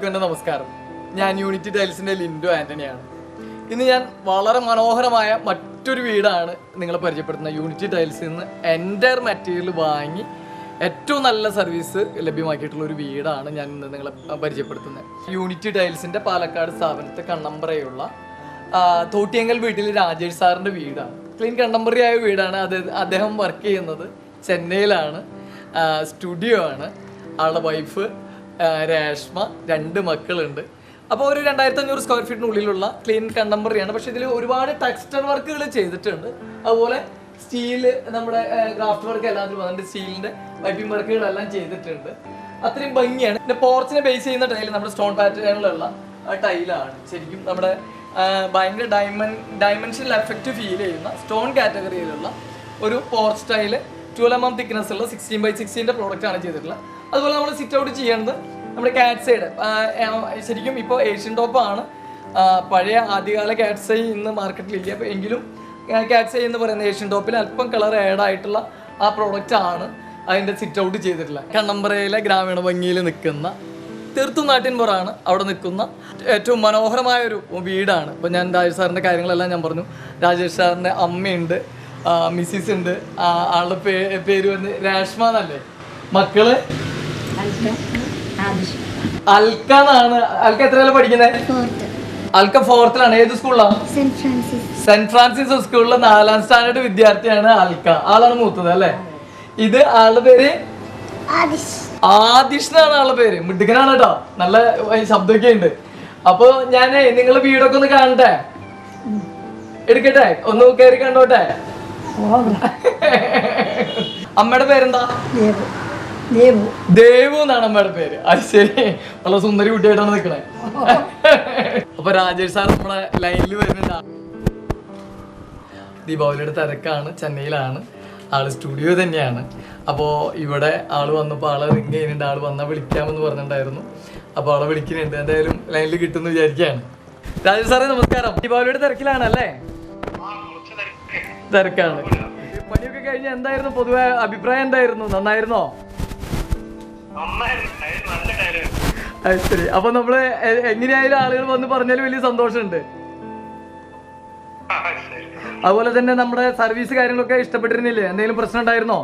എല്ലാവർക്കും എന്റെ നമസ്കാരം. ഞാൻ യൂണിറ്റി ടൈൽസിന്റെ ലിൻഡു ആന്റണിയാണ് ഇന്ന് ഞാൻ വളരെ മനോഹരമായ മറ്റൊരു വീടാണ് നിങ്ങളെ പരിചയപ്പെടുത്തുന്നത്. യൂണിറ്റി ടൈൽസിൽ നിന്ന് എന്റെ മെറ്റീരിയൽ വാങ്ങി ഏറ്റവും നല്ല സർവീസ് ലഭ്യമാക്കിയിട്ടുള്ള ഒരു വീടാണ് ഞാൻ ഇന്ന് നിങ്ങളെ പരിചയപ്പെടുത്തുന്നത്. യൂണിറ്റി ടൈൽസിന്റെ പാലക്കാട് സ്ഥാപനത്തെ കണ്ണമ്പ്രയുള്ള തോട്ടിയങ്കൽ വീട്ടിൽ രാജേഷ് സാറിന്റെ വീടാണ്. ക്ലീൻ കണ്ടംപററി ആയ വീടാണ് അത് അദ്ദേഹം വർക്ക് ചെയ്യുന്നത്. ചെന്നൈയിലാണ്. സ്റ്റുഡിയോ ആണ്. ആളുടെ വൈഫ് രേഷ്മ രണ്ട് മക്കളുണ്ട്. അപ്പോൾ ഒരു രണ്ടായിരത്തി അഞ്ഞൂറ് സ്ക്വയർ ഫീറ്റിനുള്ളിലുള്ള ക്ലീൻ കണ്ടംപറിയാണ് പക്ഷേ ഇതിൽ ഒരുപാട് ടെക്സ്റ്റർ വർക്കുകൾ ചെയ്തിട്ടുണ്ട്. അതുപോലെ സ്റ്റീൽ നമ്മുടെ ക്രാഫ്റ്റ് വർക്ക് എല്ലാം വന്നിട്ട് സ്റ്റീലിന്റെ വൈപ്പിംഗ് വർക്കുകളെല്ലാം ചെയ്തിട്ടുണ്ട്. അത്രയും ഭംഗിയാണ്. പിന്നെ പോർച്ചിനെ ബേസ് ചെയ്യുന്ന ടൈൽ നമ്മുടെ സ്റ്റോൺ പാറ്റേണിലുള്ള ടൈലാണ് ശരിക്കും നമ്മുടെ ഭയങ്കര ഡയമണ്ട് ഡയമെൻഷനൽ എഫക്റ്റ് ഫീൽ ചെയ്യുന്ന സ്റ്റോൺ കാറ്റഗറിയിലുള്ള ഒരു porch tile twelve M M thickness ഉള്ള സിക്സ്റ്റീൻ ബൈ സിക്സ്റ്റീന്റെ പ്രോഡക്റ്റ് ആണ് ചെയ്തിട്ടുള്ളത്. അതുപോലെ നമ്മൾ സിറ്റ് ഔട്ട് ചെയ്യേണ്ടത് നമ്മുടെ കാറ്റ്സൈഡ് ശരിക്കും ഇപ്പോൾ ഏഷ്യൻ ടോപ്പാണ് പഴയ ആദ്യകാല കാറ്റ്സൈ ഇന്ന് മാർക്കറ്റിലില്ല എങ്കിലും കാറ്റ്സൈ എന്ന് പറയുന്ന ഏഷ്യൻ ടോപ്പിൽ അല്പം കളർ ആഡ് ആയിട്ടുള്ള ആ പ്രോഡക്റ്റ് ആണ് അതിന്റെ സിറ്റ് ഔട്ട് ചെയ്തിട്ടുള്ളത്. കണ്ണമ്പറയിലെ ഗ്രാമീണ ഭംഗിയിൽ നിൽക്കുന്ന തീർത്തും നാട്ടിൻപുറാണ് അവിടെ നിൽക്കുന്ന ഏറ്റവും മനോഹരമായ ഒരു വീടാണ്. ഇപ്പോൾ ഞാൻ രാജേഷ് സാറിന്റെ കാര്യങ്ങളെല്ലാം ഞാൻ പറഞ്ഞു. രാജേഷ് സാറിന്റെ അമ്മയുണ്ട് മിസ്സിസ് ഉണ്ട് ആളുടെ പേര് വന്ന് രാഷ്മ എന്നല്ലേ? മക്കൾ അൽക്ക എന്നാണ് അൽക്ക എത്രയല്ല പഠിക്കുന്നത് അൽക്ക ഫോർത്തിലാണ്. ഏത് സ്കൂളിലാണ് സെന്റ് ഫ്രാൻസിസ് സ്കൂളിലെ നാലാം സ്റ്റാൻഡേർഡ് വിദ്യാർത്ഥിയാണ് അൽക്ക. ആളാണ് മൂത്തത് അല്ലേ? ഇത് ആളുടെ പേര്? ആദിഷ് എന്നാണ് ആളുടെ പേര്. മിടുക്കനാണ് കേട്ടോ. നല്ല ശബ്ദമൊക്കെ ഉണ്ട്. അപ്പൊ ഞാൻ നിങ്ങളെ വീടൊക്കെ ഒന്ന് കാണട്ടെ? എടുക്കട്ടെ? ഒന്ന് കയറി കണ്ടോട്ടെ? അമ്മയുടെ പേരെന്താ? ദേവു. എന്നാണ് അമ്മയുടെ പേര്. അത് ശരി. വളരെ സുന്ദരി കുട്ടിയായിട്ടാണ് നിൽക്കണേ അപ്പൊ രാജേഷ് സാർ നമ്മുടെ ലൈനിൽ വരുന്നുണ്ട്. ദീപാവലിയുടെ തിരക്കാണ്. ചെന്നൈയിലാണ്. ആൾ സ്റ്റുഡിയോ തന്നെയാണ്. അപ്പോൾ ഇവിടെ ആൾ വന്നപ്പോൾ ആളെ റിങ് ചെയ്യുന്നുണ്ട്. ആൾ വന്നാൽ വിളിക്കാമെന്ന് പറഞ്ഞിട്ടുണ്ടായിരുന്നു. അപ്പോൾ ആളെ വിളിക്കുന്നുണ്ട്. എന്തായാലും ലൈനിൽ കിട്ടുമെന്ന് വിചാരിക്കുകയാണ്. രാജേഷ് സാറേ നമസ്കാരം. ദീപാവലിയുടെ തിരക്കിലാണ് അല്ലേ? തിരക്കാണ്. പണിയൊക്കെ കഴിഞ്ഞ എന്തായിരുന്നു? പൊതുവെ അഭിപ്രായം എന്തായിരുന്നു? നന്നായിരുന്നോ? ശരി അപ്പൊ നമ്മൾ എങ്ങനെയായാലും ആളുകൾ വന്ന് പറഞ്ഞാൽ വലിയ സന്തോഷമുണ്ട്. അതുപോലെ തന്നെ നമ്മുടെ സർവീസ് കാര്യങ്ങളൊക്കെ ഇഷ്ടപ്പെട്ടിരുന്നില്ലേ? എന്തെങ്കിലും പ്രശ്നം ഉണ്ടായിരുന്നോ?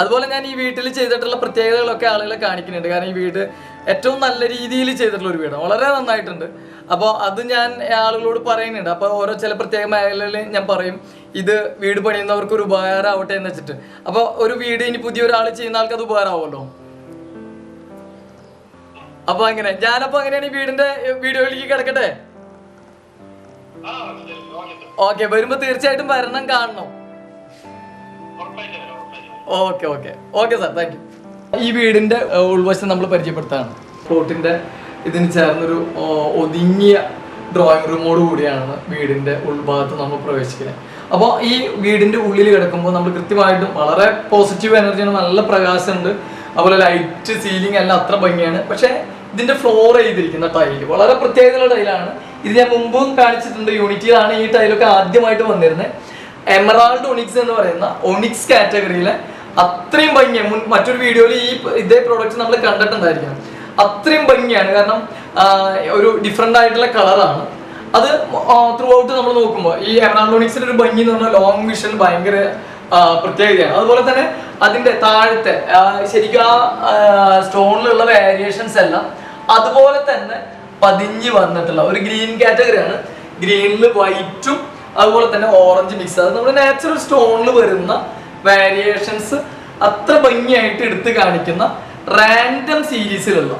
അതുപോലെ ഞാൻ ഈ വീട്ടിൽ ചെയ്തിട്ടുള്ള പ്രത്യേകതകളൊക്കെ ആളുകളെ കാണിക്കുന്നുണ്ട്. കാരണം ഈ വീട് ഏറ്റവും നല്ല രീതിയിൽ ചെയ്തിട്ടുള്ള ഒരു വീടാണ്. വളരെ നന്നായിട്ടുണ്ട്. അപ്പോൾ അത് ഞാൻ ആളുകളോട് പറയുന്നുണ്ട്. അപ്പോൾ ഓരോ ചില പ്രത്യേക മേഖലകളിൽ ഞാൻ പറയും ഇത് വീട് പണിയുന്നവർക്ക് ഒരു ഉപകാരമാവട്ടെ എന്ന് വെച്ചിട്ട്. അപ്പോൾ ഒരു വീട് ഇനി പുതിയ ഒരാൾ ചെയ്യുന്ന ആൾക്ക് അത് ഉപകാരമാവുമല്ലോ? അപ്പൊ അങ്ങനെ. ഞാനപ്പോ അങ്ങനെയാണ് ഈ വീടിന്റെ വീഡിയോയിലേക്ക് കിടക്കട്ടെ? ഓക്കെ. വരുമ്പോ തീർച്ചയായിട്ടും വരണം കാണണം. Okay okay. Okay sir. Thank you. ഈ വീടിന്റെ ഉൾവശം നമ്മൾ പരിചയപ്പെടുത്താണ്. പ്ലോട്ടിന്റെ ഇതിന് ചേർന്നൊരു ഒതുങ്ങിയ ഡ്രോയിങ് റൂമോട് കൂടിയാണ് വീടിന്റെ ഉൾഭാഗത്ത് നമ്മൾ പ്രവേശിക്കുന്നത് അപ്പോൾ ഈ വീടിന്റെ ഉള്ളിൽ കിടക്കുമ്പോൾ നമ്മൾ കൃത്യമായിട്ടും വളരെ പോസിറ്റീവ് എനർജിയാണ് നല്ല പ്രകാശമുണ്ട്. അതുപോലെ ലൈറ്റ് സീലിംഗ് എല്ലാം അത്ര ഭംഗിയാണ്. പക്ഷേ ഇതിന്റെ ഫ്ലോർ ചെയ്തിരിക്കുന്ന ടൈൽ വളരെ പ്രത്യേകതയുള്ള ടൈലാണ് ഇത് ഞാൻ മുമ്പും കാണിച്ചിട്ടുണ്ട് യൂണിറ്റിയിലാണ് ഈ ടൈലൊക്കെ ആദ്യമായിട്ട് വന്നിരുന്നത് എമറാൾഡ് ഒണിക്സ് എന്ന് പറയുന്ന ഒണിക്സ് കാറ്റഗറിയിലെ അത്രയും ഭംഗിയാണ് മുൻ മറ്റൊരു വീഡിയോയിൽ ഈ ഇതേ പ്രോഡക്റ്റ് നമ്മൾ കണ്ടിട്ടുണ്ടായിരിക്കണം. അത്രയും ഭംഗിയാണ്. കാരണം ഒരു ഡിഫറെന്റ് ആയിട്ടുള്ള കളറാണ് അത് ത്രൂ ഔട്ട് നമ്മൾ നോക്കുമ്പോൾ ഈ എറണാകുളിക്സിന്റെ ഒരു ഭംഗി എന്ന് പറഞ്ഞാൽ ലോങ് വിഷൻ ഭയങ്കര പ്രത്യേകതയാണ്. അതുപോലെ തന്നെ അതിന്റെ താഴത്തെ ശരിക്കും ആ സ്റ്റോണിലുള്ള വേരിയേഷൻസ് എല്ലാം അതുപോലെ തന്നെ പതിഞ്ഞ് വന്നിട്ടുള്ള ഒരു ഗ്രീൻ കാറ്റഗറിയാണ് ഗ്രീനിൽ വൈറ്റും അതുപോലെ തന്നെ ഓറഞ്ച് മിക്സ് അത് നമ്മുടെ നാച്ചുറൽ സ്റ്റോണിൽ വരുന്ന വേരിയേഷൻസ് അത്ര ഭംഗിയായിട്ട് എടുത്തു കാണിക്കുന്ന റാൻഡം സീരീസിലുള്ള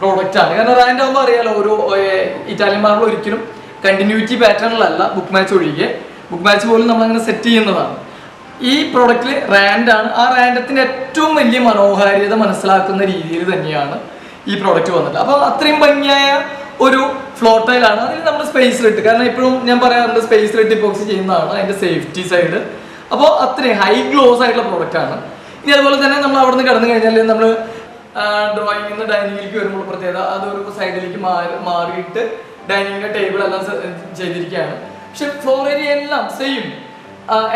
പ്രോഡക്റ്റ് ആണ്. കാരണം റാൻഡം ആകുമ്പോൾ അറിയാലോ ഓരോ മാർബിൾ ഒരിക്കലും കണ്ടിന്യൂറ്റി പാറ്റേണിലല്ല ബുക്ക് മാച്ച് ഒഴികെ. ബുക്ക് മാച്ച് പോലും നമ്മൾ അങ്ങനെ സെറ്റ് ചെയ്യുന്നതാണ്. ഈ പ്രോഡക്റ്റിൽ റാൻഡാണ് ആ റാൻഡത്തിന്റെ ഏറ്റവും വലിയ മനോഹാരിത മനസ്സിലാക്കുന്ന രീതിയിൽ തന്നെയാണ് ഈ പ്രോഡക്റ്റ് വന്നിട്ട് അപ്പോൾ അത്രയും ഭംഗിയായ ഒരു ഫ്ലോട്ടൈലാണ് അതിൽ നമ്മൾ സ്പേസിലിട്ട് കാരണം ഇപ്പോഴും ഞാൻ പറയാറുണ്ട് സ്പേസിലിട്ട് ഇപ്പോക്സി ചെയ്യുന്നതാണ് അതിന്റെ സേഫ്റ്റി സൈഡ് അപ്പോൾ അത്രയും ഹൈ ഗ്ലോസ് ആയിട്ടുള്ള പ്രോഡക്റ്റ് ആണ്. ഇനി അതുപോലെ തന്നെ നമ്മൾ അവിടെ നിന്ന് കടന്നു കഴിഞ്ഞാൽ നമ്മൾ ഡ്രോയിങ്ങിൽ ഡൈനിങ്ങിലേക്ക് വരുമ്പോൾ പ്രത്യേകത അതൊരു സൈഡിലേക്ക് മാറി മാറിയിട്ട് ഡൈനിങ്ങിന്റെ ടേബിൾ എല്ലാം ചെയ്തിരിക്കുകയാണ്. പക്ഷെ ഫ്ലോർ ഏരിയ എല്ലാം സെയിം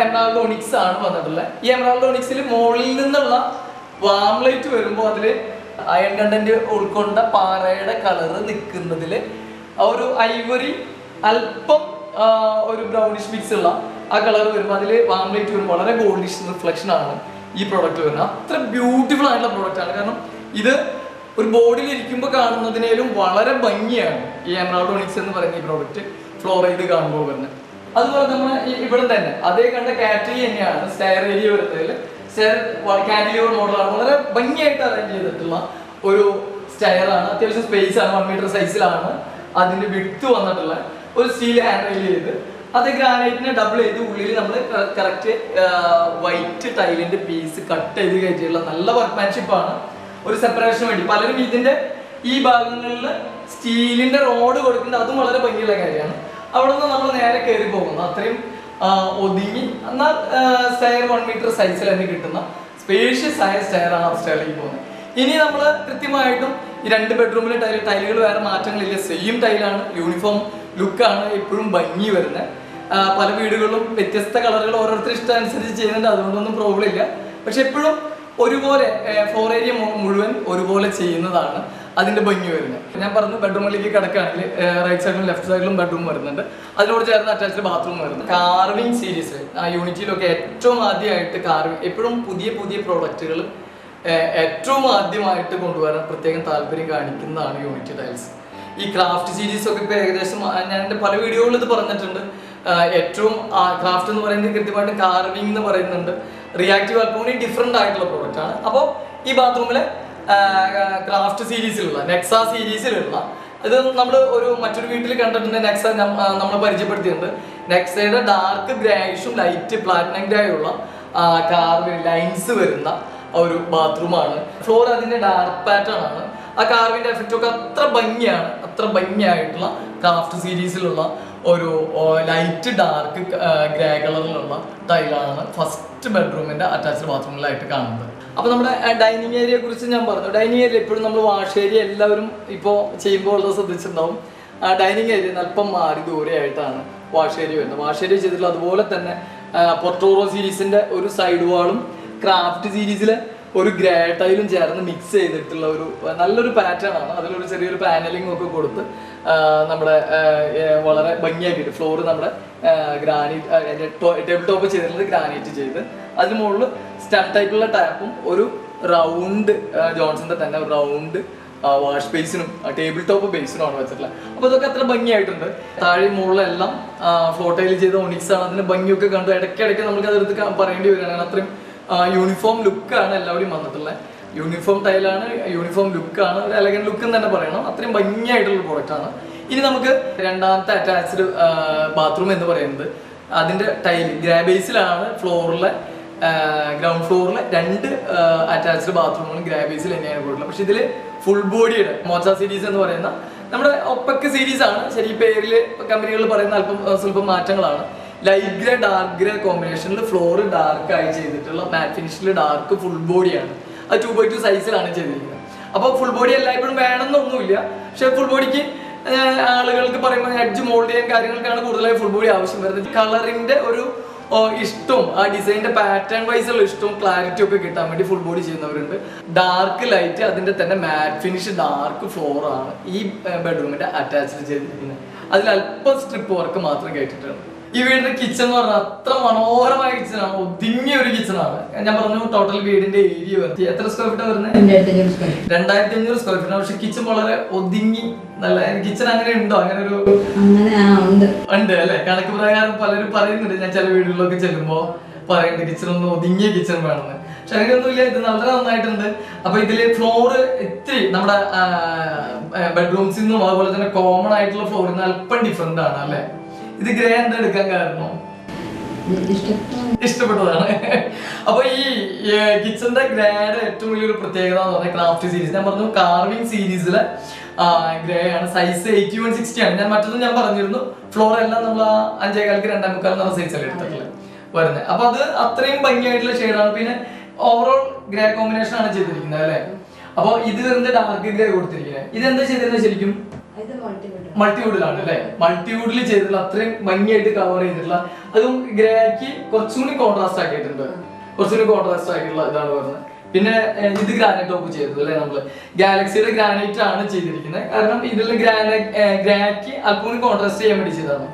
എമറാൾഡ് ഒണിക്സ് ആണ് വന്നിട്ടുള്ളത്. ഈ എമറാൾഡ് ഒണിക്സിൽ മുകളിൽ നിന്നുള്ള വാം ലൈറ്റ് വരുമ്പോൾ അതിൽ അയൺ കണ്ടന്റ് ഉൾക്കൊണ്ട പാറയുടെ കളറ് നിൽക്കുന്നതിൽ ഒരു ഐവറി അല്പം ഒരു ബ്രൗണിഷ് മിക്സ് ഉള്ള ആ കളർ വരുമ്പോൾ അതിൽ വാം ലൈറ്റ് വരുമ്പോൾ വളരെ ഗോൾഡിഷ് റിഫ്ലക്ഷൻ ആണ് ഈ പ്രോഡക്റ്റ് വരുന്നത്. അത്ര ബ്യൂട്ടിഫുൾ ആയിട്ടുള്ള പ്രോഡക്റ്റ് ആണ്. കാരണം ഇത് ഒരു ബോഡിയിൽ ഇരിക്കുമ്പോൾ കാണുന്നതിനേലും വളരെ ഭംഗിയാണ് ഈ എമറാൾഡ് ഒണിക്സ് എന്ന് പറയുന്ന ഈ പ്രോഡക്റ്റ് ഫ്ലോർ ചെയ്ത് കാണുമ്പോൾ വരുന്നത് അതുപോലെ നമ്മൾ ഇവിടെ തന്നെ. അതേ കണ്ട കാറ്ററി തന്നെയാണ് സ്റ്റയർ ഏരിയ വരുന്നതിൽ. സ്റ്റയർ കാൻഡിലിവർ മോഡലാണ് വളരെ ഭംഗിയായിട്ട് അറേഞ്ച് ചെയ്തിട്ടുള്ള ഒരു സ്റ്റെയറാണ് അത്യാവശ്യം സ്പേസ് ആണ്. വൺ മീറ്റർ സൈസിലാണ് അതിന്റെ വിട്ട് വന്നിട്ടുള്ള ഒരു സ്റ്റീൽ ഹാൻഡിൽ ചെയ്ത് അത് ഗ്രാനൈറ്റിനെ ഡബിൾ ചെയ്ത് ഉള്ളിൽ നമ്മൾ കറക്റ്റ് വൈറ്റ് ടൈലിന്റെ പീസ് കട്ട് ചെയ്ത് കയറ്റിയുള്ള നല്ല വർക്ക്മാൻഷിപ്പ് ആണ്. ഒരു സെപ്പറേഷൻ വേണ്ടി. പലരും ഇതിന്റെ ഈ ഭാഗങ്ങളിൽ സ്റ്റീലിന്റെ റോഡ് കൊടുക്കുന്നത് അതും വളരെ ഭംഗിയുള്ള കാര്യമാണ്. അവിടെ നിന്ന് നമ്മൾ നേരെ കയറി പോകുന്നു. അത്രയും ഒതുങ്ങി. എന്നാൽ സ്റ്റയർ വൺ മീറ്റർ സൈസിൽ തന്നെ കിട്ടുന്ന സ്പേഷ്യസ് ആയ സ്റ്റയർ ആണ് സ്റ്റയറിലേക്ക് പോകുന്നത്. ഇനി നമ്മൾ കൃത്യമായിട്ടും ഈ രണ്ട് ബെഡ്റൂമിലെ ടൈൽ ടൈലുകൾ വേറെ മാറ്റങ്ങളില്ല. സെയിം ടൈലാണ് യൂണിഫോം ലുക്കാണ് എപ്പോഴും ഭംഗി വരുന്നത്. പല വീടുകളിലും വ്യത്യസ്ത കളറുകൾ ഓരോരുത്തർ ഇഷ്ടം അനുസരിച്ച് ചെയ്യുന്നുണ്ട്. അതുകൊണ്ടൊന്നും പ്രോബ്ലം ഇല്ല. പക്ഷെ എപ്പോഴും ഒരുപോലെ ഫ്ലോർ ഏരിയ മുഴുവൻ ഒരുപോലെ ചെയ്യുന്നതാണ് അതിന്റെ ഭംഗി വരുന്നത്. ഞാൻ പറഞ്ഞു ബെഡ്റൂമിലേക്ക് കിടക്കുകയാണെങ്കിൽ റൈറ്റ് സൈഡിലും ലെഫ്റ്റ് സൈഡിലും ബെഡ്റൂം വരുന്നുണ്ട്. അതിനോട് ചേർന്ന് അറ്റാച്ച്ഡ് ബാത്റൂം വരുന്നു കാർവിംഗ് സീരീസ് ആ യൂണിറ്റിയിലൊക്കെ ഏറ്റവും ആദ്യമായിട്ട് കാർവിംഗ് എപ്പോഴും പുതിയ പുതിയ പ്രോഡക്റ്റുകൾ ഏറ്റവും ആദ്യമായിട്ട് കൊണ്ടുവരാൻ പ്രത്യേകം താല്പര്യം കാണിക്കുന്നതാണ് യൂണിറ്റ് ടൈൽസ് ഈ ക്രാഫ്റ്റ് സീരീസ് ഒക്കെ ഇപ്പോൾ ഏകദേശം ഞാൻ എന്റെ പല വീഡിയോകളിൽ ഇത് പറഞ്ഞിട്ടുണ്ട്. ഏറ്റവും ക്രാഫ്റ്റ് എന്ന് പറയുന്നത് കൃത്യമായിട്ട് കാർവിംഗ് എന്ന് പറയുന്നുണ്ട്. റിയാക്റ്റീവ് അൽക്കോണി ഡിഫറെന്റ് ആയിട്ടുള്ള പ്രോഡക്റ്റ് ആണ്. അപ്പോൾ ഈ ബാത്റൂമിലെ ക്രാഫ്റ്റ് സീരീസിലുള്ള നെക്സ സീരീസിലുള്ള ഇത് നമ്മൾ ഒരു മറ്റൊരു വീട്ടിൽ കണ്ടിട്ടുണ്ട് നെക്സ നമ്മൾ പരിചയപ്പെടുത്തിയിട്ടുണ്ട്. നെക്സയുടെ ഡാർക്ക് ഗ്രേഷും ലൈറ്റ് പ്ലാറ്റിനം ഗ്രേ ഉള്ള കാർവ് ലൈൻസ് വരുന്ന ഒരു ബാത്റൂമാണ് ഫ്ലോർ അതിന്റെ ഡാർക്ക് പാറ്റേൺ ആണ്. ആ കാർവിന്റെ എഫക്റ്റൊക്കെ അത്ര ഭംഗിയാണ് അത്ര ഭംഗിയായിട്ടുള്ള ക്രാഫ്റ്റ് സീരീസിലുള്ള ഒരു ലൈറ്റ് ഡാർക്ക് ഗ്രേ കളറിലുള്ള ടൈലാണ് ഫസ്റ്റ് ബെഡ്റൂമിന്റെ അറ്റാച്ച്ഡ് ബാത്റൂമിലായിട്ട് കാണുന്നത്. അപ്പൊ നമ്മുടെ ഡൈനിങ് ഏരിയയെ കുറിച്ച് ഞാൻ പറഞ്ഞു. ഡൈനിങ് ഏരിയ എപ്പോഴും നമ്മൾ വാഷ് ഏരിയ എല്ലാവരും ഇപ്പോൾ ചെയ്യുമ്പോൾ ഉള്ളത് ശ്രദ്ധിച്ചിട്ടുണ്ടാവും. ഡൈനിങ് ഏരിയ അല്പം മാറി ദൂരെയായിട്ടാണ് വാഷ് ഏരിയ വരുന്നത്. വാഷ് ഏരിയ ചെയ്തിട്ടുള്ള അതുപോലെ തന്നെ പൊട്ടോറോ സീരീസിന്റെ ഒരു സൈഡ് വാളും ക്രാഫ്റ്റ് സീരീസിലെ ഒരു ഗ്രേ ടൈലും ചേർന്ന് മിക്സ് ചെയ്തിട്ടുള്ള ഒരു നല്ലൊരു പാറ്റേൺ ആണ്. അതിലൊരു ചെറിയൊരു പാനലിംഗ് ഒക്കെ കൊടുത്ത് നമ്മുടെ വളരെ ഭംഗിയാക്കിയിട്ട് ഫ്ലോർ നമ്മുടെ ഗ്രാനൈറ്റ് ടേബിൾ ടോപ്പ് ചെയ്തിട്ടുള്ളത് ഗ്രാനൈറ്റ് ചെയ്ത് അതിന് മുകളിൽ സ്റ്റം ടൈപ്പുള്ള ടാപ്പും ഒരു റൗണ്ട് ജോൺസന്റെ തന്നെ ഒരു റൗണ്ട് വാഷ് ബേസിനും ടേബിൾ ടോപ്പ് ബേസിനും ആണ് വെച്ചിട്ടുള്ളത്. അപ്പോൾ ഇതൊക്കെ അത്ര ഭംഗിയായിട്ടുണ്ട്. താഴെ മുകളിലെല്ലാം ഫോട്ടോയിൽ ചെയ്ത ഒണിക്സ് ആണ്. അതിന്റെ ഭംഗിയൊക്കെ കണ്ടു. ഇടയ്ക്കിടയ്ക്ക് നമുക്ക് അതെടുത്ത് പറയേണ്ടി വരികയാണ്. അത്രയും യൂണിഫോം ലുക്കാണ് എല്ലാവരും വന്നിട്ടുള്ളത് യൂണിഫോം ടൈലാണ് യൂണിഫോം ലുക്കാണ് ഒരു എലഗൻ ലുക്ക് എന്ന് തന്നെ പറയണം. അത്രയും ഭംഗിയായിട്ടുള്ള പ്രോഡക്റ്റ് ആണ്. ഇനി നമുക്ക് രണ്ടാമത്തെ അറ്റാച്ച്ഡ് ബാത്റൂം എന്ന് പറയുന്നത്. അതിന്റെ ടൈൽ ഗ്രേ ബേസിലാണ് ഫ്ലോറിലെ ഗ്രൗണ്ട് ഫ്ലോറിലെ രണ്ട് അറ്റാച്ച്ഡ് ബാത്റൂമുകളും ഗ്രാബേസിൽ തന്നെയാണ് പോയിട്ടുള്ളത് പക്ഷെ ഇതിൽ ഫുൾ ബോഡിയുടെ മോച്ച സീരീസ് എന്ന് പറയുന്ന നമ്മുടെ ഒപ്പക്ക് സീരീസ് ആണ്. ശരി പേരിൽ കമ്പനികൾ പറയുന്ന അല്പം സ്വല്പം മാറ്റങ്ങളാണ്. ലൈറ്റ് ഗ്രേ ഡാർക്ക് ഗ്രേ കോമ്പിനേഷനിൽ ഫ്ലോർ ഡാർക്ക് ആയി ചെയ്തിട്ടുള്ള മാറ്റ് ഫിനിഷിൽ ഡാർക്ക് ഫുൾ ബോഡിയാണ് അത് ടു ബൈ ടു സൈസിലാണ് ചെയ്തിരിക്കുന്നത്. അപ്പോൾ ഫുൾ ബോഡി എല്ലായ്പ്പോഴും വേണമെന്നൊന്നുമില്ല. പക്ഷെ ഫുൾ ബോഡിക്ക് ആളുകൾക്ക് പറയുമ്പോൾ എഡ്ജ് മോൾഡ് ചെയ്യാൻ കാര്യങ്ങൾക്കാണ് കൂടുതലായി ഫുൾ ബോഡി ആവശ്യം വരുന്നത്. കളറിന്റെ ഒരു ഇഷ്ടവും ആ ഡിസൈനിന്റെ പാറ്റേൺ വൈസ് ഉള്ള ഇഷ്ടവും ക്ലാരിറ്റി ഒക്കെ കിട്ടാൻ വേണ്ടി ഫുൾ ബോഡി ചെയ്യുന്നവരുണ്ട്. ഡാർക്ക് ലൈറ്റ് അതിന്റെ തന്നെ മാറ്റ് ഫിനിഷ് ഡാർക്ക് ഫ്ലോർ ആണ് ഈ ബെഡ്റൂമിന്റെ അറ്റാച്ച്ഡ് ചെയ്തിരിക്കുന്നത്. അതിൽ അല്പം സ്ട്രിപ്പ് വർക്ക് മാത്രം കേട്ടിട്ടുണ്ട്. ഈ വീടിന്റെ കിച്ചൺ എന്ന് പറഞ്ഞാൽ അത്ര മനോഹരമായ കിച്ചൺ ആണ്. ഒതുങ്ങിയ ഒരു കിച്ചൺ ആണ്. ഞാൻ പറഞ്ഞു ടോട്ടൽ വീടിന്റെ ഏരിയ വരുന്നത് എത്ര സ്ക്വയർ ഫീറ്റ് വരുന്നത് രണ്ടായിരത്തി അഞ്ഞൂറ് സ്ക്വയർ ഫീറ്റ് പക്ഷെ കിച്ചൺ വളരെ ഒതുങ്ങി നല്ല കിച്ചൺ അങ്ങനെ ഉണ്ടോ? അങ്ങനെ ഒരു ഉണ്ട്. അല്ലെ? കണക്ക് പ്രകാരം പലരും പറയുന്നുണ്ട്. ഞാൻ ചില വീടുകളിലൊക്കെ ചെല്ലുമ്പോ പറയുന്നുണ്ട് കിച്ചൺ ഒന്ന് ഒതുങ്ങിയ കിച്ചൺ വേണമെന്ന് പക്ഷെ അങ്ങനെയൊന്നുമില്ല. ഇത് നല്ല നന്നായിട്ടുണ്ട്. അപ്പൊ ഇതിൽ ഫ്ലോറ് ഇത്തിരി നമ്മുടെ ബെഡ്റൂംസിൽ നിന്നും അതുപോലെ തന്നെ കോമൺ ആയിട്ടുള്ള ഫ്ലോറിൽ നിന്ന് അല്പം ഡിഫറെന്റ് ആണ് അല്ലെ? ഇത് ഗ്രേ എടുക്കാൻ കാരണം. ഇഷ്ടപ്പെട്ടു ഇഷ്ടപ്പെട്ടതാണ്. അപ്പൊ ഈ കിച്ചന്റെ ഗ്രേഡ് ഏറ്റവും വലിയൊരു പ്രത്യേകത എന്ന് പറഞ്ഞാൽ ക്രാഫ്റ്റ് സീരീസ് ഞാൻ പറഞ്ഞു കാർവിംഗ് സീരീസിലെ ഗ്രേ ആണ് സൈസ് എയ്റ്റി വൺ സിക്സ്റ്റി ആണ്. ഞാൻ മറ്റൊന്നും ഞാൻ പറഞ്ഞിരുന്നു. ഫ്ലോർ എല്ലാം നമ്മൾ ആ അഞ്ചേകാൽക്ക് രണ്ടാം മുക്കാൽ നമ്മൾ സൈസ് അല്ലേ എടുത്തിട്ടുള്ളത്. വരുന്നത്. അപ്പൊ അത് അത്രയും ഭംഗിയായിട്ടുള്ള ഷെയ്ഡാണ് പിന്നെ ഓവറോൾ ഗ്രേ കോമ്പിനേഷൻ ആണ് ചെയ്തിരിക്കുന്നത് അല്ലെ? അപ്പൊ ഇത് വരുന്നത് ഡാർക്ക് ഗ്രേ കൊടുത്തിരിക്കുന്നത്. ഇതെന്താ ചെയ്തിരുന്നത് ശരിക്കും? മൾട്ടിവുഡിലാണ് അല്ലെ? മൾട്ടിവുഡിൽ ചെയ്തിട്ടുള്ള അത്രയും ഭംഗിയായിട്ട് കവർ ചെയ്തിട്ടുള്ള അതും ഗ്രേക്ക് കുറച്ചും കൂടി കോൺട്രാസ്റ്റ് ആക്കിയിട്ടുണ്ട്. കുറച്ചുകൂടി കോൺട്രാസ്റ്റ് ആക്കിയിട്ടുള്ള ഇതാണ് പറഞ്ഞത്. പിന്നെ ഇത് ഗ്രാനൈറ്റ് ടോപ്പ് ചെയ്തത് അല്ലെ നമ്മൾ? ഗാലക്സിയുടെ ഗ്രാനൈറ്റ് ആണ് ചെയ്തിരിക്കുന്നത്. കാരണം ഇതിൽ ഗ്രാനൈറ്റ് ഗ്രാക്ക് കൂടി കോൺട്രാസ്റ്റ് ചെയ്യാൻ വേണ്ടി ചെയ്തതാണ്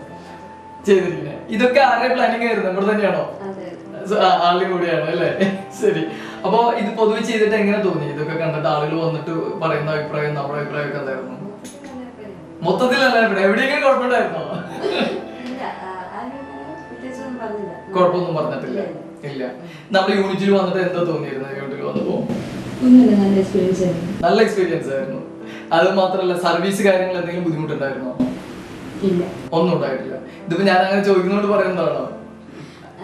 ചെയ്തിരിക്കുന്നത്. ഇതൊക്കെ ആരുടെ പ്ലാനിങ് ആയിരുന്നു? ഇവിടെ തന്നെയാണോ? ആളുടെ കൂടിയാണ് അല്ലേ? ശരി. അപ്പൊ ഇത് പൊതുവെ ചെയ്തിട്ട് എങ്ങനെ തോന്നി? ഇതൊക്കെ കണ്ടിട്ട് ആളുകൾ വന്നിട്ട് പറയുന്ന അഭിപ്രായം നമ്മുടെ അഭിപ്രായം ഒക്കെ എന്തായിരുന്നു? മൊത്തത്തിലല്ല ഇവിടെ എവിടെയെങ്കിലും കുഴപ്പമുണ്ടായിരുന്നോ? കുഴപ്പമൊന്നും പറഞ്ഞിട്ടില്ല. ഇല്ല നമ്മുടെ യൂണിറ്റിൽ വന്നിട്ട് എന്താ തോന്നിയിരുന്നത് യൂണിറ്റിൽ വന്നപ്പോ? നല്ല എക്സ്പീരിയൻസ് ആയിരുന്നു. അത് മാത്രല്ല സർവീസ് കാര്യങ്ങൾ എന്തെങ്കിലും ബുദ്ധിമുട്ടുണ്ടായിരുന്നോ? ഒന്നും ഉണ്ടായിട്ടില്ല. ഇതിപ്പോ ഞാൻ അങ്ങനെ ചോദിക്കുന്നോണ്ട് പറയുന്നതാണോ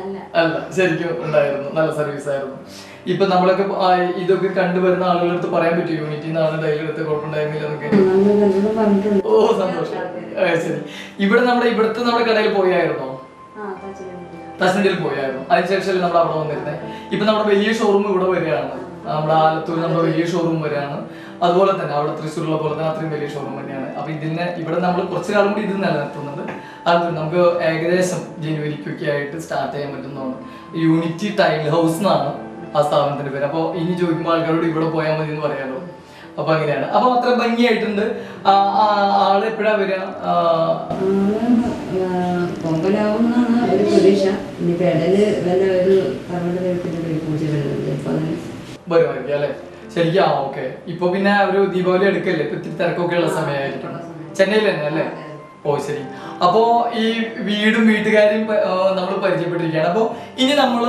അല്ല. ശരിക്കും ഉണ്ടായിരുന്നു. നല്ല സർവീസ് ആയിരുന്നു. ഇപ്പൊ നമ്മളൊക്കെ ഇതൊക്കെ കണ്ടുവരുന്ന ആളുകളുടെ അടുത്ത് പറയാൻ പറ്റും യൂണിറ്റിൽ നിന്നാണ് ഡെയിലി എടുത്ത് കുഴപ്പമുണ്ടായിരുന്നില്ല എന്നൊക്കെ? ഓ സന്തോഷം. ശരി. ഇവിടെ നമ്മുടെ ഇവിടുത്തെ നമ്മുടെ കടയിൽ പോയായിരുന്നോ? തസ്നഡിൽ പോയായിരുന്നു. അതിനുശേഷം നമ്മൾ അവിടെ വന്നിരുന്നത് ഇപ്പൊ നമ്മുടെ വലിയ ഷോറൂം ഇവിടെ വരികയാണ്. നമ്മുടെ ആലത്തൂർ നമ്മുടെ വലിയ ഷോറൂം വരികയാണ്. അതുപോലെ തന്നെ അവിടെ തൃശ്ശൂരുള്ള പോലെ തന്നെ അത്രയും വലിയ ഷോറൂം തന്നെയാണ്. അപ്പൊ ഇതിന് ഇവിടെ നമ്മൾ കുറച്ചു കാലം കൂടി ഇത് നിലനിർത്തുന്നുണ്ട്. അത് നമുക്ക് ഏകദേശം ജനുവരിക്കൊക്കെ ആയിട്ട് സ്റ്റാർട്ട് ചെയ്യാൻ പറ്റുന്നതാണ്. യൂണിറ്റി ടൈൽ ഹൗസ് എന്നാണ് ആ സ്ഥാപനത്തിന്റെ പേര്. അപ്പോൾ ഇനി ചോദിക്കുമ്പോൾ ആൾക്കാരോട് ഇവിടെ പോയാൽ മതി എന്ന് പറയാലോ. അപ്പൊ അങ്ങനെയാണ്. അപ്പൊ അത്ര ഭംഗിയായിട്ടുണ്ട്. ആൾ എപ്പോഴാ വരിക? പൊങ്കലാവുന്നാണ് ഒരു പ്രതീക്ഷ. ഇനി വല്ല ഒരു കർമ്മ ദൈവത്തിന്റെ ഒരു പൂജ വരുന്നുണ്ട് അപ്പൊ അതിന് വരുമായിരിക്കും അല്ലെ? ശരിക്കും ആ ഓക്കെ. ഇപ്പൊ പിന്നെ ഒരു ദീപാവലി എടുക്കല്ലേ ഇപ്പൊ ഇത്തിരി തിരക്കൊക്കെ ഉള്ള സമയമായിരിക്കും ചെന്നൈയിൽ തന്നെ അല്ലേ? ഓ ശരി അപ്പോ ഈ വീടും വീട്ടുകാരും നമ്മൾ പരിചയപ്പെട്ടിരിക്കുകയാണ്. അപ്പോ ഇനി നമ്മൾ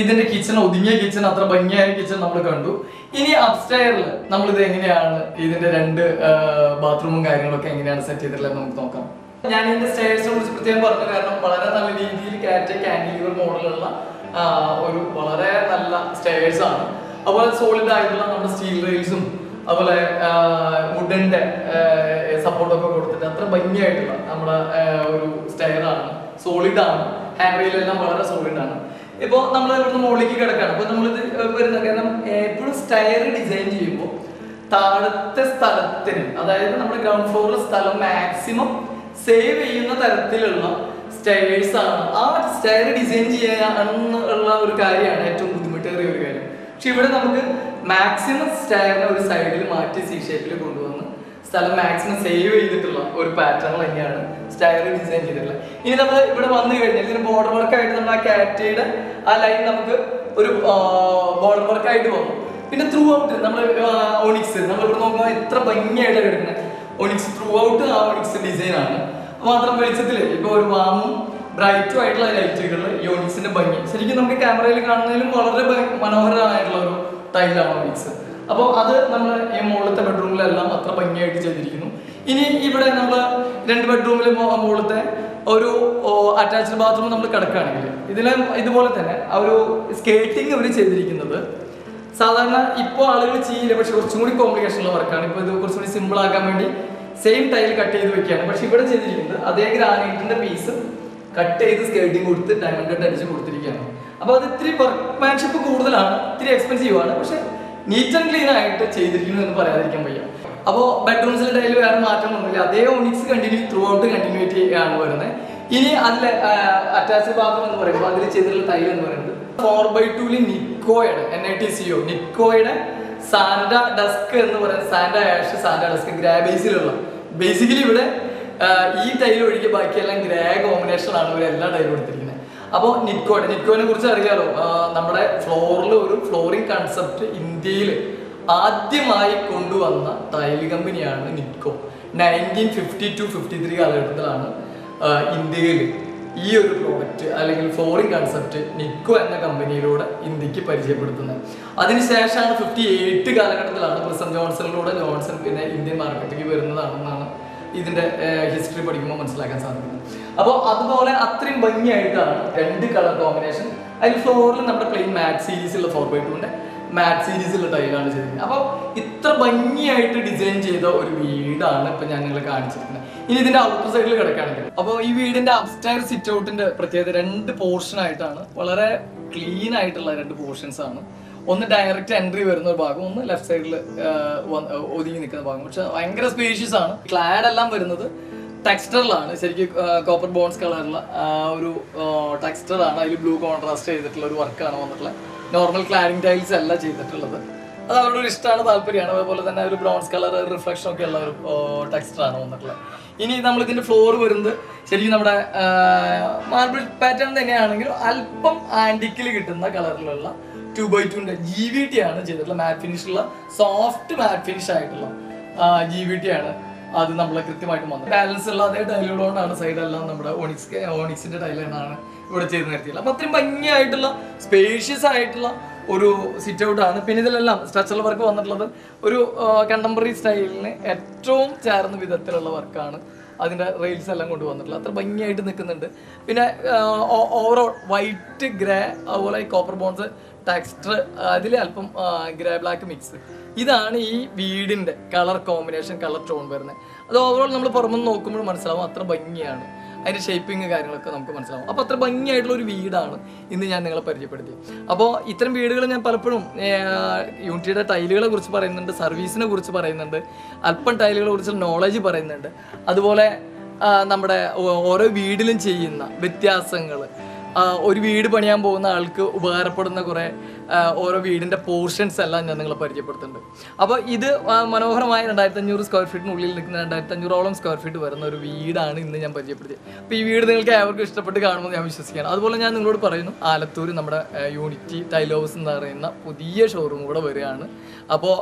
ഇതിന്റെ കിച്ചൺ ഒതുങ്ങിയ കിച്ചൺ അത്ര ഭംഗിയായ കിച്ചൺ നമ്മൾ കണ്ടു. ഇനി അപ്സ്റ്റയറിൽ നമ്മൾ ഇത് എങ്ങനെയാണ് ഇതിന്റെ രണ്ട് ബാത്റൂമും കാര്യങ്ങളൊക്കെ എങ്ങനെയാണ് സെറ്റ് ചെയ്തിട്ടുള്ളത് നമുക്ക് നോക്കാം. ഞാൻ ഇതിന്റെ സ്റ്റേഴ്സിനെ കുറിച്ച് പ്രത്യേകം പറഞ്ഞു കാരണം വളരെ നല്ല രീതിയിൽ കാറ്റ് കാൻഡിലിവർ മോഡലുള്ള ഒരു വളരെ നല്ല സ്റ്റെയർസ് ആണ്. അതുപോലെ സോളിഡ് ആയിട്ടുള്ള നമ്മുടെ സ്റ്റീൽ റെയിൽസും അതുപോലെ വുഡന്റെ സപ്പോർട്ടൊക്കെ കൊടുത്തിട്ട് അത്ര ഭംഗിയായിട്ടുള്ള നമ്മുടെ ഒരു സ്റ്റെയർ ആണ്. സോളിഡ് ആണ്. ഹാൻഡ് വളരെ സോളിഡ് ആണ്. ഇപ്പൊ നമ്മൾ ഇവിടുന്ന് മുകളിലേക്ക് കിടക്കാണ്. അപ്പൊ നമ്മളിത് വരുന്ന കാരണം എപ്പോഴും സ്റ്റെയർ ഡിസൈൻ ചെയ്യുമ്പോൾ താഴത്തെ സ്ഥലത്തിന് അതായത് നമ്മുടെ ഗ്രൗണ്ട് ഫ്ലോറിൽ സ്ഥലം മാക്സിമം സേവ് ചെയ്യുന്ന തരത്തിലുള്ള സ്റ്റെയർസ് ആണ്. ആ സ്റ്റെയർ ഡിസൈൻ ചെയ്യാനുള്ള ഒരു കാര്യമാണ് ഏറ്റവും ബുദ്ധിമുട്ടേറിയ ഒരു കാര്യം. പക്ഷെ ഇവിടെ നമുക്ക് മാക്സിമം സ്റ്റയറിനെ ഒരു സൈഡിൽ മാറ്റി സി ഷേപ്പിൽ കൊണ്ടുവന്ന് സ്ഥലം മാക്സിമം സേവ് ചെയ്തിട്ടുള്ള ഒരു പാറ്റേൺ തന്നെയാണ് സ്റ്റയർ ഡിസൈൻ ചെയ്തിട്ടുള്ളത്. ഇനി നമ്മൾ ഇവിടെ വന്നു കഴിഞ്ഞാൽ ഇതിന് ബോർഡർ വർക്ക് ആയിട്ട് നമ്മൾ ആ കാറ്റയുടെ ആ ലൈൻ നമുക്ക് ഒരു ബോർഡർ വർക്ക് ആയിട്ട് വന്നു പിന്നെ ത്രൂ ഔട്ട് നമ്മൾ ഒണിക്സ് നമ്മൾ ഇവിടെ നോക്കുമ്പോൾ എത്ര ഭംഗിയായിട്ട് കിടക്കുന്നത് ഒണിക്സ് ത്രൂ ഔട്ട് ആ ഒണിക്സ് ഡിസൈൻ ആണ്. മാത്രം വെളിച്ചത്തിൽ ഇപ്പോൾ ഒരു വാമും ബ്രൈറ്റും ആയിട്ടുള്ള ലൈറ്റുകൾ ഈ ഒണിക്സിന്റെ ഭംഗി. ശരിക്കും നമുക്ക് ക്യാമറയിൽ കാണുന്നതിലും വളരെ മനോഹരമായിട്ടുള്ള ഒരു ടൈലാണ് മിക്സ് അപ്പോൾ അത് നമ്മൾ ഈ മുകളിലത്തെ ബെഡ്റൂമിലെല്ലാം അത്ര ഭംഗിയായിട്ട് ചെയ്തിരിക്കുന്നു. ഇനി ഇവിടെ നമ്മൾ രണ്ട് ബെഡ്റൂമിൽ മുകളിലത്തെ ഒരു അറ്റാച്ച്ഡ് ബാത്റൂം നമ്മൾ കിടക്കുകയാണെങ്കിൽ ഇതിലെ ഇതുപോലെ തന്നെ ആ ഒരു സ്കേറ്റിംഗ് അവർ ചെയ്തിരിക്കുന്നത്. സാധാരണ ഇപ്പോൾ ആളുകൾ ചെയ്യില്ല പക്ഷെ കുറച്ചും കൂടി കോംപ്ലിക്കേഷൻ ഉള്ള വർക്കാണ് ഇപ്പോൾ ഇത് കുറച്ചും കൂടി സിമ്പിൾ ആക്കാൻ വേണ്ടി സെയിം ടൈൽ കട്ട് ചെയ്ത് വെക്കുകയാണ്. പക്ഷെ ഇവിടെ ചെയ്തിരിക്കുന്നത് അതേ ഗ്രാനൈറ്റിന്റെ പീസ് കട്ട് ചെയ്ത് സ്കേറ്റിംഗ് കൊടുത്ത് ഡയമണ്ട് കട്ട് അടിച്ച് കൊടുത്തിരിക്കുകയാണ്. അപ്പോൾ അത് ഇത്തിരി വർക്ക്മാൻഷിപ്പ് കൂടുതലാണ് ഇത്തിരി എക്സ്പെൻസീവ് ആണ്. പക്ഷെ നീറ്റ് ആൻഡ് ക്ലീൻ ആയിട്ട് ചെയ്തിരിക്കുന്നു എന്ന് പറയാതിരിക്കാൻ വയ്യ. അപ്പോൾ ബെഡ്റൂംസിൽ ടൈൽ വേറെ മാറ്റമൊന്നുമില്ല അതേ onyx continue throughout continuity ആണ് വരുന്നത്. ഇനി അതിൽ അറ്റാച്ച് ബാത്റൂം എന്ന് പറയുമ്പോൾ അതിൽ ചെയ്തിട്ടുള്ള ടൈൽ എന്ന് പറയുന്നത് four by tool നിക്കോയുടെ N I T C O നിക്കോയുടെ sand dusk എന്ന് പറയുന്ന സാൻഡ ആഷ് സാൻഡ ഡസ്ക് ഗ്രാബേസിലുള്ള ബേസിക്കലി ഇവിടെ ഈ ടൈൽ ഒഴികെ ബാക്കിയെല്ലാം ഗ്രേ കോമ്പിനേഷൻ ആണ് ഇവർ എല്ലാ ടൈലും എടുത്തിരിക്കുന്നത് അപ്പോൾ നിക്കോയുടെ നിറ്റ്കോയിനെ കുറിച്ച് അറിയാലോ. നമ്മുടെ ഫ്ലോറിൽ ഒരു ഫ്ലോറിംഗ് കൺസെപ്റ്റ് ഇന്ത്യയിൽ ആദ്യമായി കൊണ്ടുവന്ന ടൈൽ കമ്പനിയാണ് Nitco nineteen fifty two fifty three കാലഘട്ടത്തിലാണ് ഇന്ത്യയിൽ ഈ ഒരു പ്രോഡക്റ്റ് അല്ലെങ്കിൽ ഫ്ലോറിംഗ് കൺസെപ്റ്റ് നിക്കോ എന്ന കമ്പനിയിലൂടെ ഇന്ത്യയ്ക്ക് പരിചയപ്പെടുത്തുന്നത്. അതിനുശേഷമാണ് ഫിഫ്റ്റി എയ്റ്റ് കാലഘട്ടത്തിലാണ് പ്രിസം ജോൺസണിലൂടെ ജോൺസൺ പിന്നെ ഇന്ത്യൻ മാർക്കറ്റിലേക്ക് വരുന്നതാണെന്നാണ് ഇതിന്റെ ഹിസ്റ്ററി പഠിക്കുമ്പോൾ മനസ്സിലാക്കാൻ സാധിക്കും അപ്പോൾ അതുപോലെ അത്രയും ഭംഗിയായിട്ടാണ് രണ്ട് കളർ കോമ്പിനേഷൻ അതിൽ ഫ്ലോറിൽ നമ്മുടെ പ്ലെയിൻ മാറ്റ് സീരീസുള്ള ഫോർ ബൈ ടുവിന്റെ മാറ്റ് സീരീസുള്ള ടൈലാണ് ചെയ്തിരിക്കുന്നത്. അപ്പോൾ ഇത്ര ഭംഗിയായിട്ട് ഡിസൈൻ ചെയ്ത ഒരു വീടാണ് ഇപ്പം ഞാൻ നിങ്ങളെ കാണിച്ചിരിക്കുന്നത്. ഇനി ഇതിന്റെ ഔട്ടർ സൈഡിൽ കിടക്കുകയാണെങ്കിൽ. അപ്പോൾ ഈ വീടിന്റെ അപ്സ്റ്റയർ സിറ്റ് ഔട്ടിന്റെ പ്രത്യേകത രണ്ട് പോർഷൻ ആയിട്ടാണ്. വളരെ ക്ലീൻ ആയിട്ടുള്ള രണ്ട് പോർഷൻസ് ആണ്. ഒന്ന് ഡയറക്റ്റ് എൻട്രി വരുന്ന ഒരു ഭാഗം ഒന്ന് ലെഫ്റ്റ് സൈഡിൽ ഒതുങ്ങി നിൽക്കുന്ന ഭാഗം. പക്ഷെ ഭയങ്കര സ്പേഷ്യസ് ആണ്. ക്ലാഡ് എല്ലാം വരുന്നത് ടെക്സ്റ്ററിലാണ് ശരിക്കും കോപ്പർ ബോൺസ് കളറുള്ള ഒരു ടെക്സ്റ്ററാണ് അതിൽ ബ്ലൂ കോൺട്രാസ്റ്റ് ചെയ്തിട്ടുള്ള ഒരു വർക്കാണ് വന്നിട്ടുള്ളത്. നോർമൽ ക്ലാഡിംഗ് ടൈൽസ് അല്ല ചെയ്തിട്ടുള്ളത്. അത് അവരുടെ ഒരു ഇഷ്ടമാണ് താല്പര്യമാണ്. അതുപോലെ തന്നെ ഒരു ബ്രോൺസ് കളർ റിഫ്ലക്ഷൻ ഒക്കെ ഉള്ള ഒരു ടെക്സ്റ്ററാണ് വന്നിട്ടുള്ളത്. ഇനി നമ്മൾ ഇതിന്റെ ഫ്ലോർ വരുന്നത് ശരിക്കും നമ്മുടെ മാർബിൾ പാറ്റേൺ തന്നെയാണെങ്കിലും അല്പം ആന്റിക്കിൽ കിട്ടുന്ന കളറിലുള്ള ടു ബൈ ടുന്റെ ജി വി ടി ആണ് ചെയ്തിട്ടുള്ള മാറ്റ് ഫിനിഷുള്ള സോഫ്റ്റ് മാറ്റ് ഫിനിഷ് ആയിട്ടുള്ള ജി വി ടി ആണ് അത് നമ്മൾ കൃത്യമായിട്ട് വന്നത് ബാലൻസ് ഉള്ള അതേ ടൈലുകളോണ്ടാണ് സൈഡെല്ലാം നമ്മുടെ ഓണിക്സ് ഓണിക്സിന്റെ ടൈലാണ് ഇവിടെ ചെയ്ത് നിർത്തിയത്. അപ്പൊ അത്രയും ഭംഗിയായിട്ടുള്ള സ്പേഷ്യസ് ആയിട്ടുള്ള ഒരു സിറ്റ് ഔട്ട് ആണ്. പിന്നെ ഇതിലെല്ലാം സ്ട്രക്ചറൽ വർക്ക് വന്നിട്ടുള്ളത് ഒരു കണ്ടംപററി സ്റ്റൈലിന് ഏറ്റവും ചേർന്ന വിധത്തിലുള്ള വർക്കാണ് അതിന്റെ റെയിൽസ് എല്ലാം കൊണ്ടുവന്നിട്ടുള്ളത്. അത്ര ഭംഗിയായിട്ട് നിൽക്കുന്നുണ്ട്. പിന്നെ ഓവറോൾ വൈറ്റ് ഗ്രേ അതുപോലെ കോപ്പർ ബോൺസ് ടെക്സ്റ്റർ അതിൽ അല്പം ഗ്രേ ബ്ലാക്ക് മിക്സ് ഇതാണ് ഈ വീടിന്റെ കളർ കോമ്പിനേഷൻ കളർ ടോൺ വരുന്നത്. അത് ഓവറോൾ നമ്മൾ പുറമെ നോക്കുമ്പോൾ മനസ്സിലാവും അത്ര ഭംഗിയാണ്. അതിന്റെ ഷേപ്പിംഗ് കാര്യങ്ങളൊക്കെ നമുക്ക് മനസ്സിലാവും. അപ്പോൾ അത്ര ഭംഗിയായിട്ടുള്ള ഒരു വീടാണ് ഇന്ന് ഞാൻ നിങ്ങളെ പരിചയപ്പെടുത്തി അപ്പോൾ ഇത്തരം വീടുകൾ ഞാൻ പലപ്പോഴും യൂണിറ്റിയുടെ ടൈലുകളെ കുറിച്ച് പറയുന്നുണ്ട് സർവീസിനെ കുറിച്ച് പറയുന്നുണ്ട് അല്പം ടൈലുകളെ കുറിച്ചുള്ള നോളജ് പറയുന്നുണ്ട്. അതുപോലെ നമ്മുടെ ഓരോ വീടിലും ചെയ്യുന്ന വ്യത്യാസങ്ങൾ ഒരു വീട് പണിയാൻ പോകുന്ന ആൾക്ക് ഉപകാരപ്പെടുന്ന കുറേ ഓരോ വീടിന്റെ പോർഷൻസ് എല്ലാം ഞാൻ നിങ്ങളെ പരിചയപ്പെടുത്തുന്നുണ്ട്. അപ്പോൾ ഇത് മനോഹരമായ രണ്ടായിരത്തി അഞ്ഞൂറ് സ്ക്വയർ ഫീറ്റിനുള്ളിൽ നിൽക്കുന്ന രണ്ടായിരത്തി അഞ്ഞൂറോളം സ്ക്വയർ ഫീറ്റ് വരുന്ന ഒരു വീടാണ് ഇന്ന് ഞാൻ പരിചയപ്പെടുത്തിയത്. അപ്പോൾ ഈ വീട് നിങ്ങൾക്ക് ഏവർക്കും ഇഷ്ടപ്പെട്ട് കാണുമെന്ന് ഞാൻ വിശ്വസിക്കുകയാണ്. അതുപോലെ ഞാൻ നിങ്ങളോട് പറയുന്നു ആലത്തൂർ നമ്മുടെ യൂണിറ്റി ടൈലോവസ് എന്ന് പറയുന്ന പുതിയ ഷോറൂം കൂടെ വരികയാണ്. അപ്പോൾ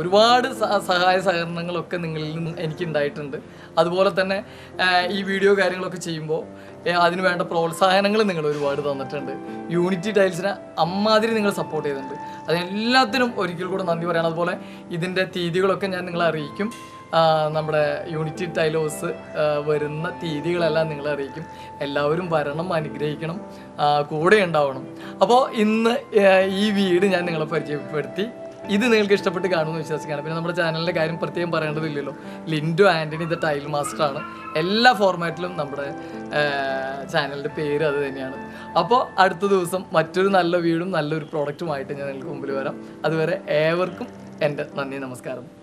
ഒരുപാട് സഹായ സഹകരണങ്ങളൊക്കെ നിങ്ങളിൽ നിന്ന് എനിക്ക് ഉണ്ടായിട്ടുണ്ട് അതുപോലെ തന്നെ ഈ വീഡിയോ കാര്യങ്ങളൊക്കെ ചെയ്യുമ്പോൾ അതിന് വേണ്ട പ്രോത്സാഹനങ്ങൾ നിങ്ങൾ ഒരുപാട് തന്നിട്ടുണ്ട്. യൂണിറ്റി ടൈൽസിനെ അമ്മാതിരി നിങ്ങൾ സപ്പോർട്ട് ചെയ്തിട്ടുണ്ട്. അതിനെല്ലാത്തിനും ഒരിക്കൽ കൂടെ നന്ദി പറയണം. അതുപോലെ ഇതിന്റെ തീയതികളൊക്കെ ഞാൻ നിങ്ങളെ അറിയിക്കും. നമ്മുടെ യൂണിറ്റി ടൈലോസ് വരുന്ന തീയതികളെല്ലാം നിങ്ങളെ അറിയിക്കും. എല്ലാവരും വരണം അനുഗ്രഹിക്കണം കൂടെ ഉണ്ടാവണം. അപ്പോൾ ഇന്ന് ഈ വീട് ഞാൻ നിങ്ങളെ പരിചയപ്പെടുത്തി. ഇത് നിങ്ങൾക്ക് ഇഷ്ടപ്പെട്ട് കാണുമെന്ന് വിശ്വസിക്കുകയാണ്. പിന്നെ നമ്മുടെ ചാനലിന്റെ കാര്യം പ്രത്യേകം പറയേണ്ടതില്ലല്ലോ. Lindu Antony the tile master ആണ്. എല്ലാ ഫോർമാറ്റിലും നമ്മുടെ ചാനലിന്റെ പേര് അത് തന്നെയാണ്. അപ്പോൾ അടുത്ത ദിവസം മറ്റൊരു നല്ല വീടും നല്ലൊരു പ്രോഡക്റ്റുമായിട്ട് ഞാൻ നിങ്ങൾക്ക് മുമ്പിൽ വരാം. അതുവരെ ഏവർക്കും എന്റെ നന്ദി നമസ്കാരം.